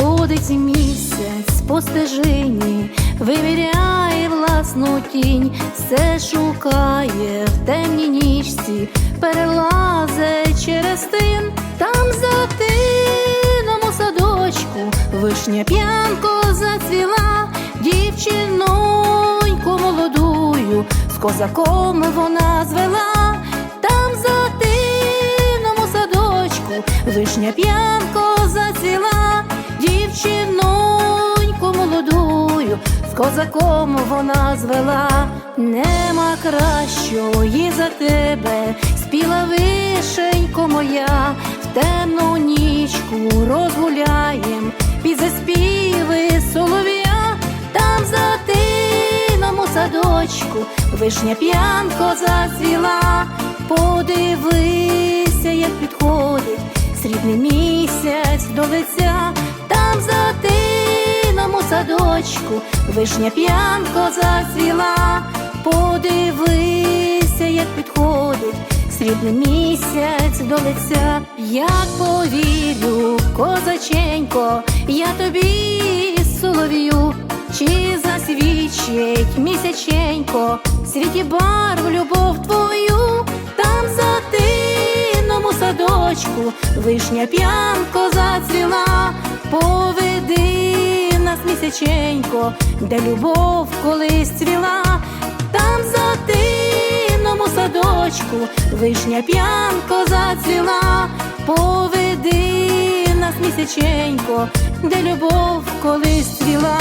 Ходить місяць по стежині, виміряє власну тінь, все шукає в темній нічці, перелазить через тин, там за тином у садочку, вишня п'янко зацвіла, дівчиноньку молодую, з козаком вона звела, там за тином садочку, вишня п'янко козаком вона звела, нема кращої за тебе, спіла вишенько моя, в темну нічку розгуляєм, під заспіви солов'я, там за тином у садочку, вишня п'янко зацвіла, подивися, як підходить срібний місяць до лиця, там за тином садочку, вишня п'янко зацвіла, подивися, як підходить срібний місяць до лиця, як повірю, козаченько, я тобі солов'ю, чи засвідчить місяченько, світі барв любов твою, там за тином у садочку, вишня п'янко зацвіла, поведи нас місяченько, де любов колись цвіла, там за тином у садочку, вишня п'янко зацвіла, поведи нас місяченько, де любов колись цвіла.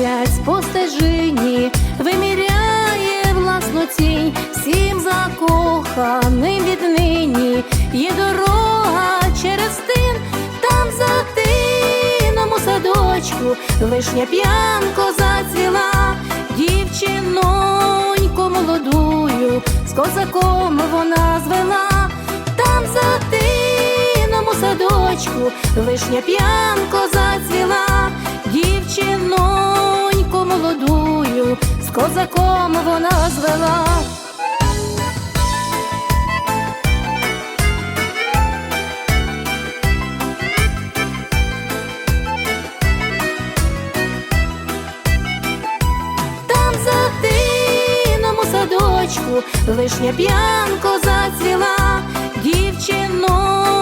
Місяць по стежині, виміряє власну тінь, всім закоханим віднині. Є дорога через тин, там за тином у садочку, вишня п'янко зацвіла, дівчиноньку молодую, з козаком вона звела, там за тином у садочку, вишня п'янко зацвіла, дівчиноньку молодую, з козаком вона звела. Там за тином у садочку, вишня п'янко зацвіла, дівчиноньку